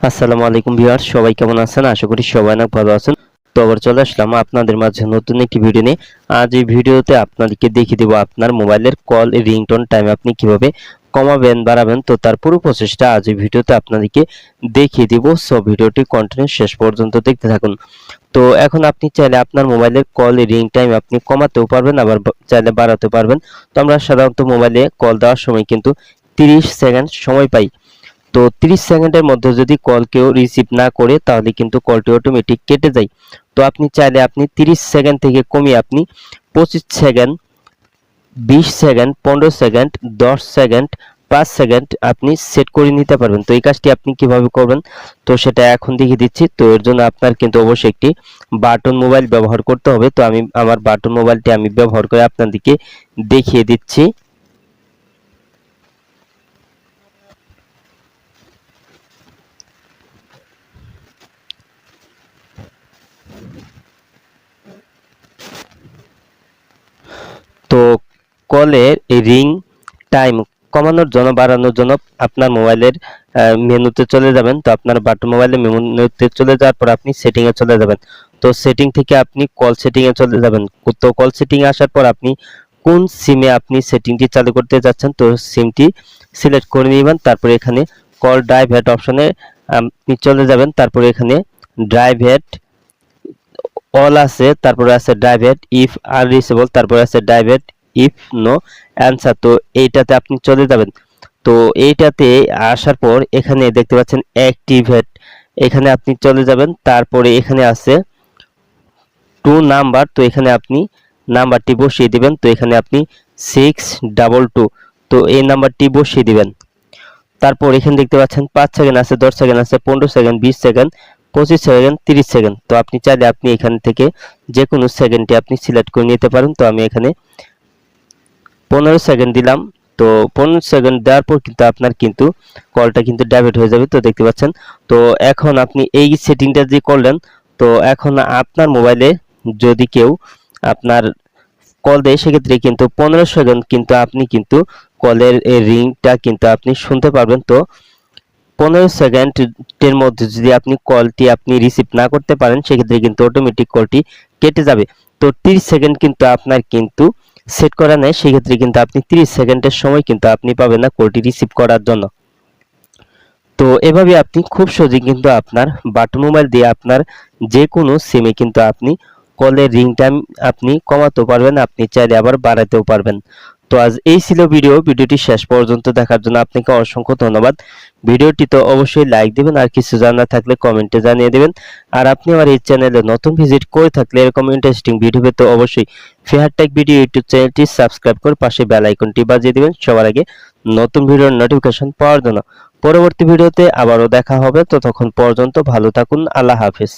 আসসালামু আলাইকুম ভিউয়ার সবাই কেমন আছেন? আশা করি সবাই অনেক ভালো আছেন। তো আবার চলে আসলাম আপনাদের মাঝে নতুন একটি ভিডিও নিয়ে। আজ এই ভিডিওতে আপনাদেরকে দেখিয়ে দেবো আপনার মোবাইলের কল রিংটোন টাইম আপনি কীভাবে কমাবেন, বাড়াবেন। তো তার পুরো প্রসেসটা আজ এই ভিডিওতে আপনাদেরকে দেখিয়ে দিব। সো ভিডিওটি কন্টিনিউ শেষ পর্যন্ত দেখতে থাকুন। তো এখন আপনি চাইলে আপনার মোবাইলের কল রিং টাইম আপনি কমাতেও পারবেন, আবার চাইলে বাড়াতে পারবেন। তো আমরা সাধারণত মোবাইলে কল দেওয়ার সময় কিন্তু 30 সেকেন্ড সময় পাই। তো 30 সেকেন্ডের মধ্যে যদি কল কেউ রিসিভ না করে, তাহলে কিন্তু কলটি অটোমেটিক কেটে যায়। তো আপনি চাইলে আপনি 30 সেকেন্ড থেকে কমিয়ে আপনি 25 second 20 second 15 second 10 second 5 second আপনি সেট করে নিতে পারবেন। তো এই কাজটি আপনি কীভাবে করবেন? তো সেটা এখন দেখিয়ে দিচ্ছি। তো এর জন্য আপনার কিন্তু অবশ্যই একটি বাটন মোবাইল ব্যবহার করতে হবে। তো আমি, আমার বাটন মোবাইলটি আমি ব্যবহার করে আপনাদেরকে দেখিয়ে দিচ্ছি তো কলের রিং টাইম কমানোর জন্য, বাড়ানোর জন্য আপনার মোবাইলের মেনুতে চলে যাবেন। তো আপনার বাটন মোবাইলের মেনুতে চলে যাওয়ার পর আপনি সেটিং এ চলে যাবেন। তো সেটিং থেকে আপনি কল সেটিং এ চলে যাবেন। তো কল সেটিং এ আসার পর আপনি কোন সিমে আপনি সেটিংটি চালু করতে যাচ্ছেন, তো সিমটি সিলেক্ট করে নেবেন। তারপরে এখানে কল ড্রাইভ হেড অপশনে আপনি চলে যাবেন। তারপরে এখানে ড্রাইভ হেড অল আছে, তারপরে আছে ড্রাইভ হেড ইফ আর রিসেবল তারপরে আছে ডাইভেট ইফ নো অ্যান্সার তো এইটাতে আপনি চলে যাবেন। তো এইটাতে আসার পর এখানে দেখতে পাচ্ছেন অ্যাক্টিভেট এখানে আপনি চলে যাবেন, তারপরে এখানে আছে টু নাম্বার তো এখানে আপনি নাম্বারটি বসিয়ে দিবেন, তো এখানে আপনি সিক্স ডাবল টু তো এই নাম্বারটি বসিয়ে দিবেন। তারপর এখানে দেখতে পাচ্ছেন পাঁচ সেকেন্ড আছে, দশ সেকেন্ড আছে, পনেরো সেকেন্ড বিশ সেকেন্ড পঁচিশ সেকেন্ড তিরিশ সেকেন্ড তো আপনি চাইলে আপনি এখান থেকে যে কোনো সেকেন্ডটি আপনি সিলেক্ট করে নিতে পারেন। তো আমি এখানে পনেরো সেকেন্ড দিলাম। তো পনেরো সেকেন্ড দেওয়ার পর কিন্তু আপনার কিন্তু কলটা কিন্তু ডাইভার্ট হয়ে যাবে, তো দেখতে পাচ্ছেন। তো এখন আপনি এই সেটিংটা যে করলেন তো এখন আপনার মোবাইলে যদি কেউ আপনার কল দেয়, সেক্ষেত্রে কিন্তু পনেরো সেকেন্ড কিন্তু আপনি কিন্তু কলের রিংটা কিন্তু আপনি শুনতে পারবেন। তো পনেরো সেকেন্ডের মধ্যে যদি আপনি কলটি আপনি রিসিভ না করতে পারেন, সেক্ষেত্রে কিন্তু অটোমেটিক কলটি কেটে যাবে। তো 30 সেকেন্ড কিন্তু আপনার কিন্তু সেট করা নেয় সেক্ষেত্রে কিন্তু আপনি 30 সেকেন্ডের সময় কিন্তু আপনি পাবেন না কলটি রিসিভ করার জন্য। তো এভাবে আপনি খুব সহজে কিন্তু আপনার বাটন মোবাইল দিয়ে আপনার যে কোনো সিমে কিন্তু আপনি কলের রিং টাইম আপনি কমাতেও পারবেন, আপনি চাইলে আবার বাড়াতেও পারবেন। তো আজ এই ছিল ভিডিও, ভিডিওটি শেষ পর্যন্ত দেখার জন্য আপনাকে অসংখ্য ধন্যবাদ। ভিডিওটি তো অবশ্যই লাইক দিবেন, আর কিছু জানার থাকলে কমেন্টে জানিয়ে দেবেন। আর আপনি আমার এই চ্যানেলে নতুন ভিজিট করে থাকলে এরকম ইন্টারেস্টিং ভিডিও পেতে অবশ্যই ফেয়ার টেক ভিডিও ইউটিউব চ্যানেলটি সাবস্ক্রাইব করে পাশে বেল আইকনটি বাজিয়ে দিবেন। সবার আগে নতুন ভিডিওর নোটিফিকেশন পাওয়ার জন্য। পরবর্তী ভিডিওতে আবারও দেখা হবে। ততক্ষণ পর্যন্ত ভালো থাকুন। আল্লাহ হাফেজ।